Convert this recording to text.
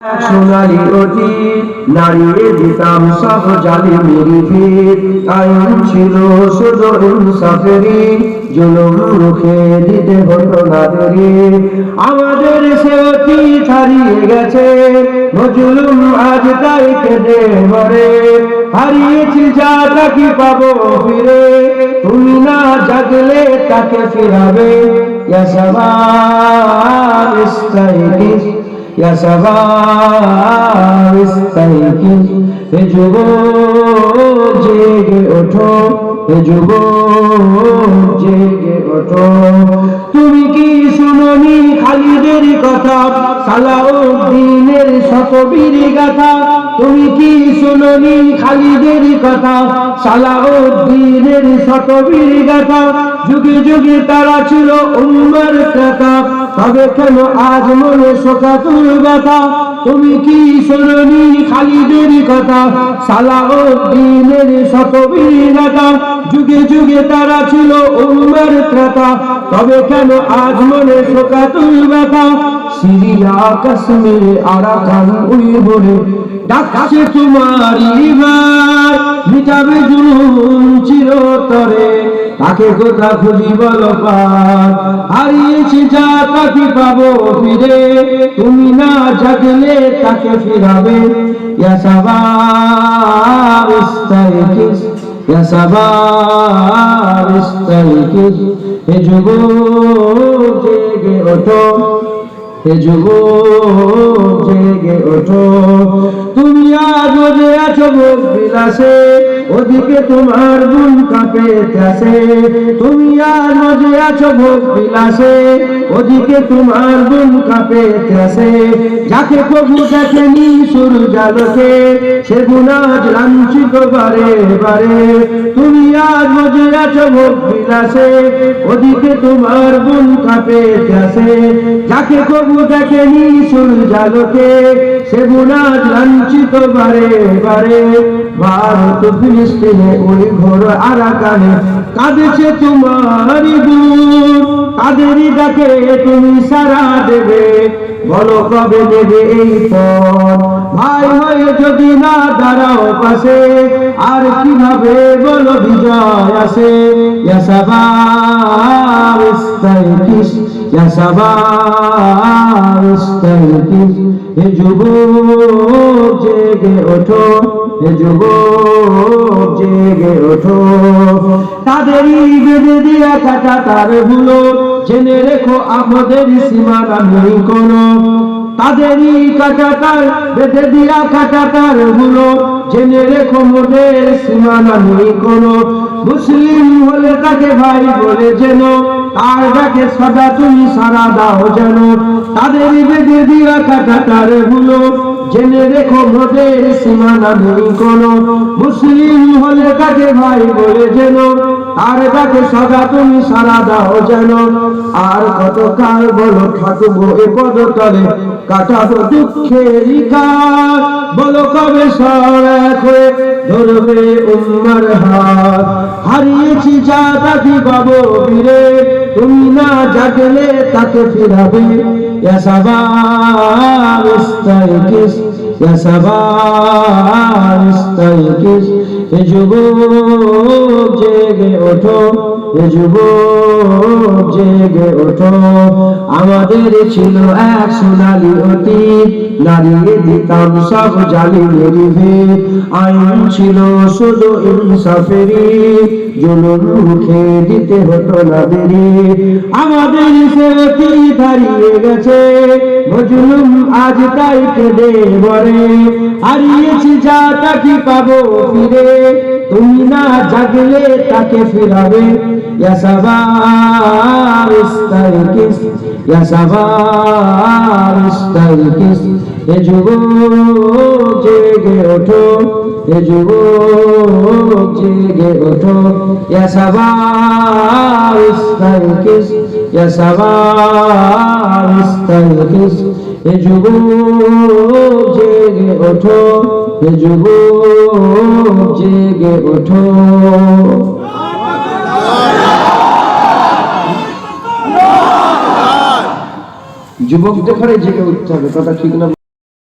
সোনালি অতি নাড়িয়ে দিতাম সব মেরি ভিড় আইন ছিল জুলুম রুখে দিতে হতো আমাদের সে অতি ছাড়িয়ে গেছে আজ তাই কেঁদে মরে। হারিয়েছি যা তাকে পাবো ফিরে? তুমি না জাগলে তাকে ফিরাবে। يا হে যুবক, জেগে ওঠো, হে যুবক, জেগে ওঠো। তুমি কি শুনোনি খালিদের কথা? সালাউদ্দিনের শতবীর গাথা। তুমি কি শুনোনি খালিদের কথা? সালাউদ্দিনের শতবীর গাথা। যুগে যুগে তারা ছিল উম্মার ক্রেতা তবে কেন আজ মনে শোকা শোকাতুর ব্যথা? তুমি কি শুনোনি খালিদের কথা? সালাউদ্দিনের শতবীর গাথা যুগে যুগে তারা ছিল উম্মার ক্রেতা। তবে কেন আজ মনে শোকা শোকাতুর ব্যথা? সিরিয়া কাশ্মীর আরাকান উইবরে ডাকছে তোমারই ভাই মিটাবে জুলুম চিরতরে। তাকে কোথা খুঁজি বলো হারিয়েছি যা তাকে পাবো ফিরে। তুমি না জাগলে তাকে ফিরাবে। তুমি আজ আছো বিলাসে ওদিকে তোমার গুণ কাঁপে আসে তুমি আর যে আছো ভোগ বিলাসে। ওদিকে তোমার গুণ কাঁপে আসে যাকে প্রভু দেখেনি সূর্যালোকে সে গুণ আজ লাঞ্ছিত বারে বারে। তুমি আর যে আছো ভোগ বিলাসে। ওদিকে তোমার গুণ কাঁপে আসে যাকে প্রভু দেখেনি সূর্যালোকে সে গুণ আজ লাঞ্ছিত বারে বারে। ভারত ফিলিস্তিনে ওই ঘোর আরাকানে কাঁদেছে তোমারই দূর তাদেরই ডাকে তুমি সারা দেবে। বলো কবে নেবে এই পথ? ভাই হয়ে যদি না দাঁড়াও পাশে, আর কীভাবে বলো বিজয় আসে? ইয়াসাবার ইস্তাইকিস ইয়াসাবার ইস্তাইকিস হে যুবক জেগে ওঠো হে যুবক জেগে ওঠো। বেঁধে দিয়া তার ভুলো জেনে রেখো আমাদের সীমানা নেই কোনো। তাদেরই কাটাতার বেঁধে দিয়া জেনে রেখো মোদের সীমানা নেই কোনো। মুসলিম হলে তাকে ভাই বলে তার ডাকে সদা তুমি সারা দাও যেন তাদেরই বেঁধে দিয়া কাটাতার ভুলো জেনে রেখো মোদের সীমানা নেই কোনো। মুসলিম হলে তাকে ভাই বলে যেন তার ডাকে সদা তুমি সারা দাও যেন। আর কত কাল বলো থাকব এ পদতলে, কাটাবো দুঃখের কাজ বলো কবে সর হয়ে ধরবে উম্মার হাত। হারিয়েছি যা তাকে পাবো ফিরে তুমি না জাগলে তাকে ফিরাবে। ইয়া সাবার ইস্তাইকিস ইয়া সাবার ইস্তাইকিস হে যুবক, জেগে ওঠো। জেগে ওঠো। আমাদের ছিল এক সোনালি অতীত। নারিয়ে দিতাম সব জালি ভিড় আইন ছিল শুধু ইনসাফেরি জুলুম মুখে দিতে হতো না দেরি। আমাদের সে অতীত গেছে? মজলুম আজ তাই কেঁদে মরে। হারিয়েছি যা তাকে পাবো ফিরে? তুমি না জাগলে তাকে ফিরাবে। হে যুবক, জেগে ওঠো, হে যুবক, জেগে ওঠো। ইয়া সাবার ইস্তাইকিস ইয়া সাবার ইস্তাইকিস হে যুবক, জেগে ওঠো। জেগে ওঠো। যুবক ঘরে জেগে উঠতে হবে কথা ঠিক না।